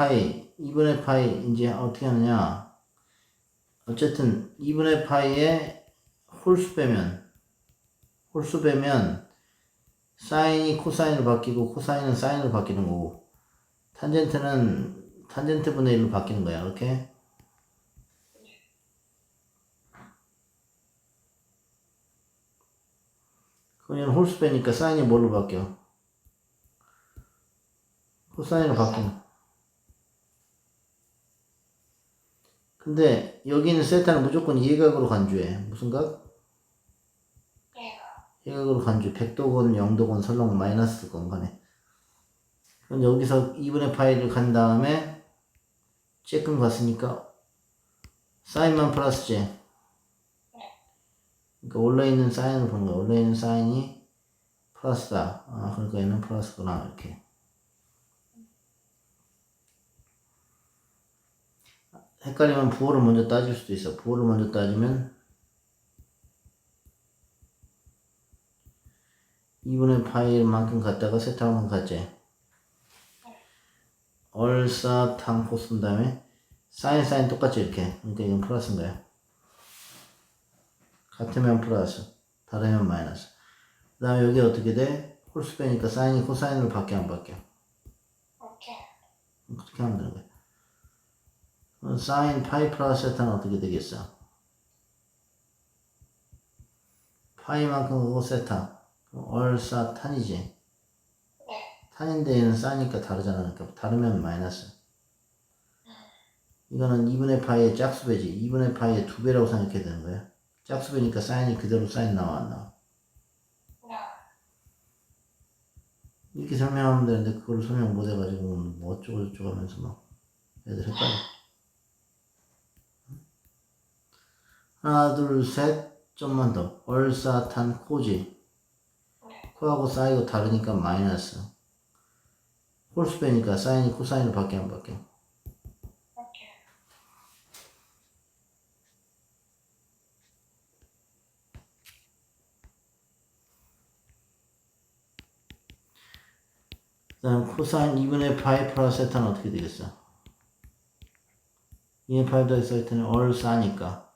파이 2분의 파이 이제 어떻게 하느냐. 어쨌든 2분의 파이에 홀수 빼면 홀수 빼면 사인이 코사인으로 바뀌고 코사인은 사인으로 바뀌는 거고 탄젠트는 탄젠트 분의 1로 바뀌는 거야. 이렇게. 그러면 홀수 빼니까 사인이 뭘로 바뀌어? 코사인으로 바뀌는 근데 여기 있는 세타는 무조건 예각으로 간주해. 무슨 각? 예각으로 간주 100도건 0도건 설렁 마이너스 건 간에. 그럼 여기서 2분의 파이를 간 다음에 쬐끔 갔으니까 사인만 플러스 j 그러니까 원래 있는 사인을 보는 거야. 원래 있는 사인이 플러스다. 아 그러니까 얘는 플러스구나 이렇게 헷갈리면 부호를 먼저 따질 수도 있어. 부호를 먼저 따지면 2분의 파이만큼 갔다가 세타만큼 갔지. 얼싸 탕 코 쓴 다음에 사인 사인 똑같이 이렇게. 그러니까 이건 플러스인 거야. 같으면 플러스 다르면 마이너스. 그 다음에 여기 어떻게 돼? 홀수 빼니까 사인이 코사인으로 바뀌어 안 바뀌어? 오케이. 어떻게 하면 되는 거야 사인 파이 플러스 세타는 어떻게 되겠어? 파이만큼 그거 세타 그럼 얼싸 탄이지 네 탄인데 얘는 싸니까 다르잖아. 그러니까 다르면 마이너스. 이거는 2분의 파이의 짝수배지. 2분의 파이의 두 배라고 생각해야 되는 거야. 짝수배니까 사인이 그대로 사인 나와 안 나와. 나 이렇게 설명하면 되는데 그걸 설명 못 해가지고 뭐 어쩌고 저쩌고 하면서 막 애들 헷갈려. 하나 둘 셋 좀만 더. 얼싸탄 코지. 네 코하고 사이고 다르니까 마이너스. 홀수 빼니까 사인이 코사인으로 바뀌어 안 바뀌어. 다음 코사인 2분의 파이 플러스 세타는 어떻게 되겠어? 2분의 파이 플러스 세타는 얼 싸니까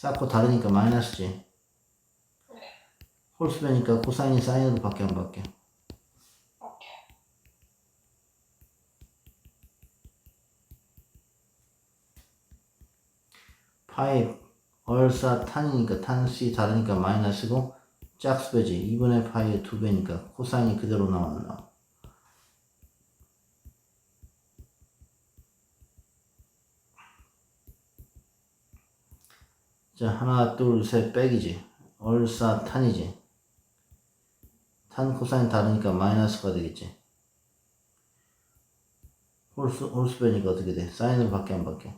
싸고 다르니까 마이너스지. 네 홀수 빼니까 코사인이 사인으로 바뀌어 안 바뀌어? 파이 얼싸 탄이니까 탄씨 다르니까 마이너스고 짝수 배지. 2분의 파이의 두 배니까 코사인이 그대로 나와 안나 자 하나 둘셋 빼기지 얼싸 탄이지 탄 코사인 다르니까 마이너스가 되겠지 홀수 홀수 빼니까 어떻게 돼 사인으로 바뀌어 안 바뀌어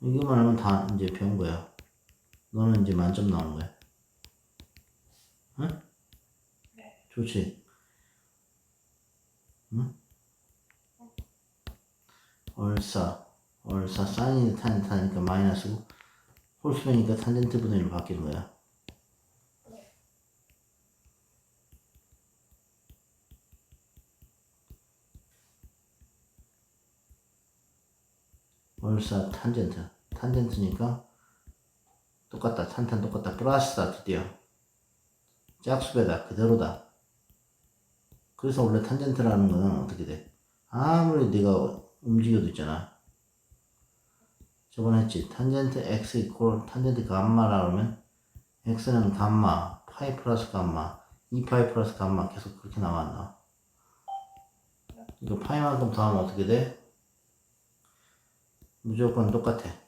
이거만 하면 다 이제 배운 거야. 너는 이제 만점 나오는 거야. 응? 네. 좋지? 응? 얼싸. 얼싸. 사인이 탄, 타니까 마이너스고, 홀수니까 탄젠트 분의 1로 바뀌는 거야. 네 얼싸 탄젠트. 탄젠트니까 똑같다. 탄탄 똑같다. 플러스다. 드디어. 짝수배다. 그대로다. 그래서 원래 탄젠트라는 거는 어떻게 돼? 아무리 네가 움직여도 있잖아. 저번에 했지. 탄젠트 x 이퀄 탄젠트 감마라 그러면 x는 감마, 파이 플러스 감마, 2파이 플러스 감마 계속 그렇게 나와? 이거 파이만큼 더하면 어떻게 돼? 무조건 똑같아.